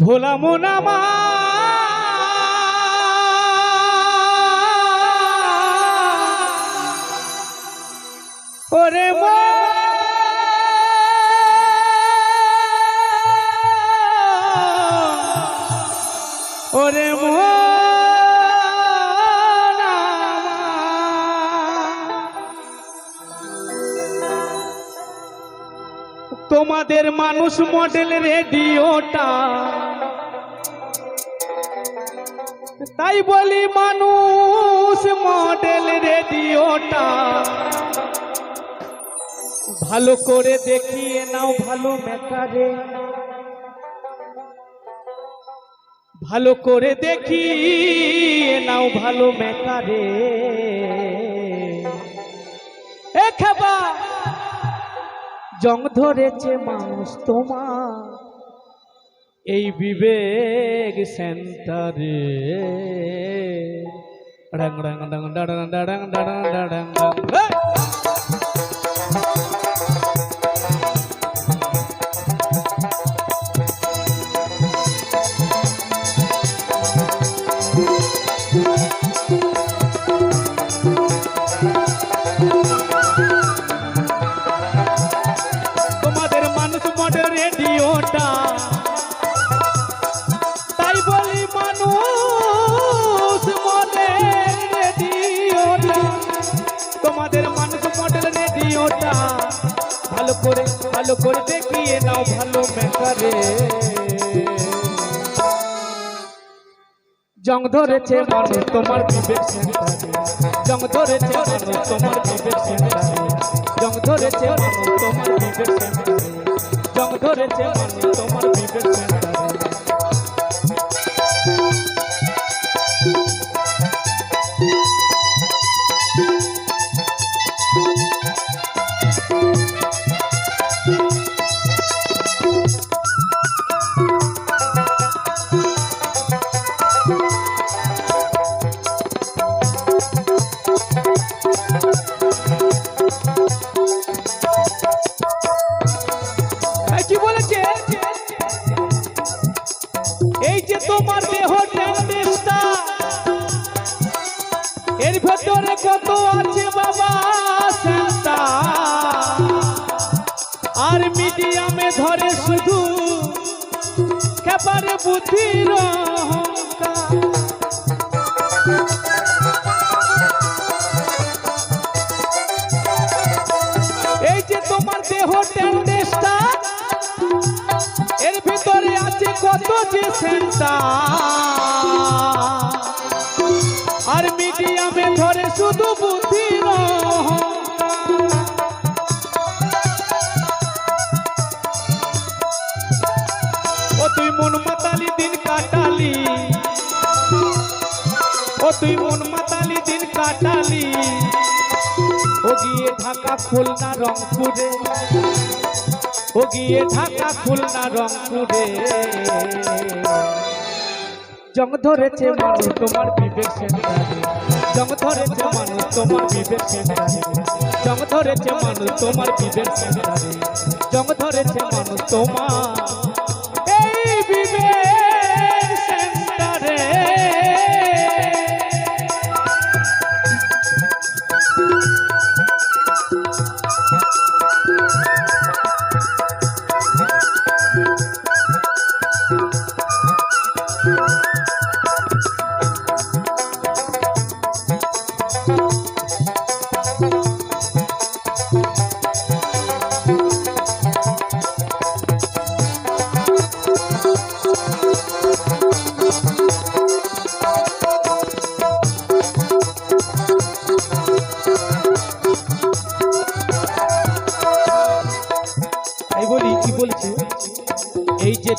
ভোলা মোনামা ওরে মা। ওরে তোমাদের মানুষ মডেল রেডিওটা তাই বলি মানুষ মডেল রেডিওটা ভালো করে দেখিয়ে নাও ভালো মেকারে ভালো করে দেখিয়ে নাও ভালো মেকারে জং ধরেছে মানুষ তোমা এই বিবেক সেন্টারে ডাং ডাং ডাং ডাং ডাং ডাং ডাং ডং মেকারে জং ধরেছে মনে তোমার বিবেক সেন্টারে জং ধরেছে মনে তোমার বিবেক জং ধরেছে মনে তোমার বিবেক জং ধরেছে মনে তোমার বিবেক আর মিডিয়ামে ধরে শুধু খেপারে অহংকার। এই যে তোমার দেহ টেস্টটা এর ভিতরে আছে কত যে সেন্টার আর মিডিয়ামে ধরে শুধু বুদ্ধি ও তুই মন মাতালি, দিন কাটালি। ও গিয়ে ঢাকা, খুলনা, রংপুরে। ও গিয়ে ঢাকা, খুলনা, রংপুরে। জং ধরেছে মানুষ তোমার বিবেক জং ধরেছে মানুষ তোমার বিবেক জং ধরেছে মানুষ তোমার বিবেক জং ধরেছে মানুষ তোমার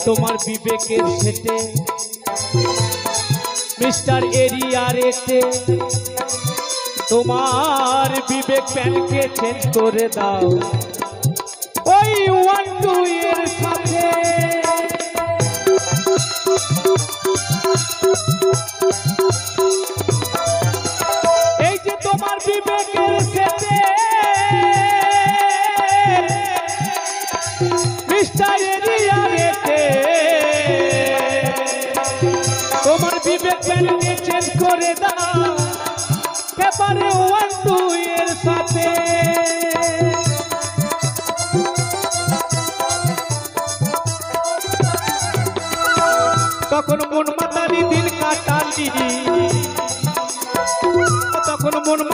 তোমার বিবেকের খেতে মিস্টার এরিয়ার এতে তোমার বিবেক প্যানকে চেঞ্জ করে দাও। ওই ওয়ান টু এর সাথে।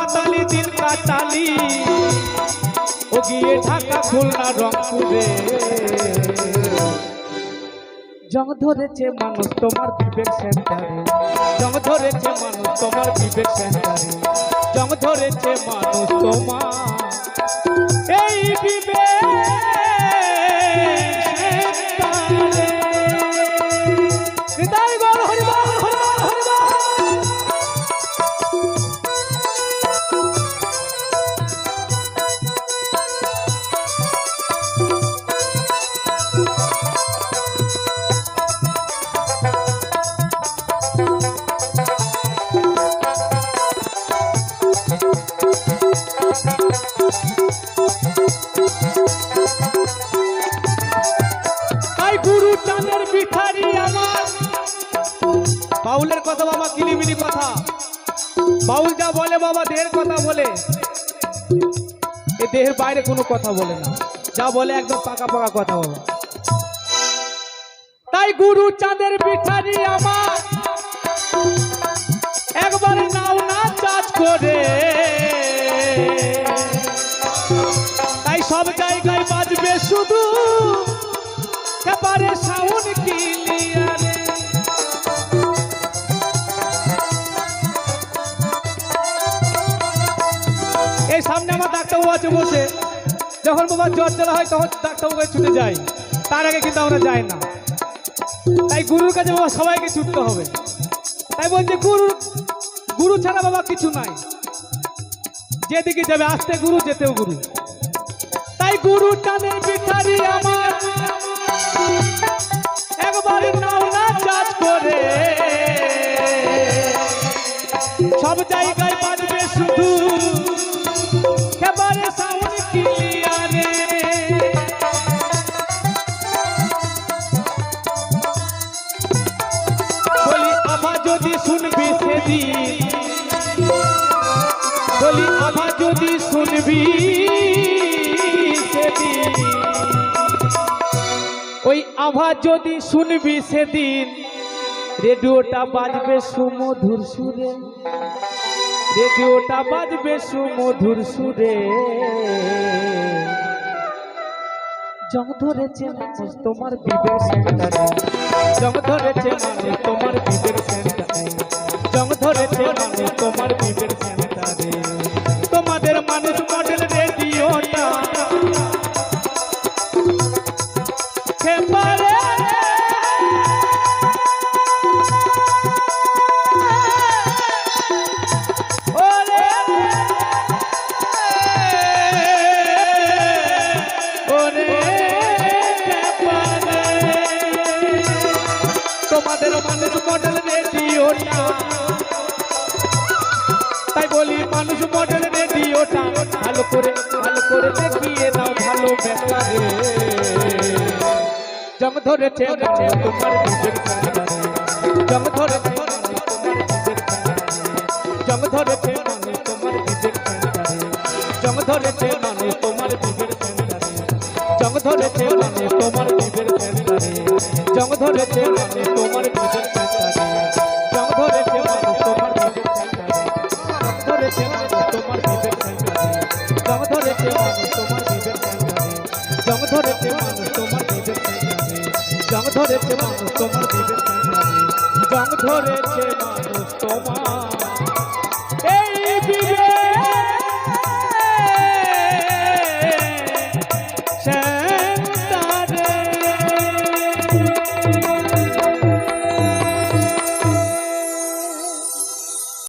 মাতালি দিন কাটালি ও গিয়ে ঢাকা খুলনা রংপুরে। জং ধরেছে মানুষ তোমার বিবেক সেন্টারে। জং ধরেছে মানুষ তোমার বিবেক সেন্টারে। জং ধরেছে মানুষ তোমার এই বিবেক বাউলের কথা বাবা কিলিমিলি কথা। বাউল যা বলে বাবা, দেহের কথা বলে। এ দেহের বাইরে কোনো কথা বলে না। যা বলে একদম পাকা পাকা কথা বাবা। তাই গুরু চাঁদের ভিখারি আমার, একবার নাও না চাষ করে। তাই সব জায়গায় বাজবে শুধু এবারে সাউন্ড ডাক্তারবাবু আছে বসে। যখন বাবার জ্বর জ্বালা হয়, তখন ডাক্তারবাবুকে ছুটে তার আগে কিন্তু আমরা যাই না। তাই গুরুর কাছে বাবা সবাইকে ছুটতে হবে। তাই বলছে, গুরু গুরু ছাড়া বাবা কিছু নাই। যেদিকে যাবে, আসতে গুরু, যেতেও গুরু। তাই গুরু টানে বিচারি আমার সেদিন বলি আবার যদি শুনবি সেদিন। ওই আভা যদি শুনবি সেদিন, রেডিওটা বাজবে সুমধুর সুরে। রেডিওটা বাজবে সুমধুর সুরে। জং ধরেছে মানুষ তোমার বিবেক সেন্টারে। জং ধরেছে মানুষ তোমার বিবেক সেন্টারে। ধরেছে তোমার বিবেক সেন্টারে তোমাদের মানুষ মডেল রেডিওটা তোমাদের মানুষ মডেল রেডিওটা। মানুষ মডেল রেডিওটা ভালো করে ভালো করে দেখিয়ে দাও ভালো বেকারে জং ধরেছে মানে তোমার বিবেক সন্ধানে জং ধরেছে মানে তোমার বিবেক সন্ধানে জং ধরেছে তোমার বিবেক সন্ধানে জং ধরেছে তোমার বিবেক সন্ধানে জং ধরেছে তোমার বিবেক সন্ধানে জং ধরেছে তোমার বিবেক ধরেছে মানুষ তোমার সন্ধানে জং ধরেছে মানুষ তোমার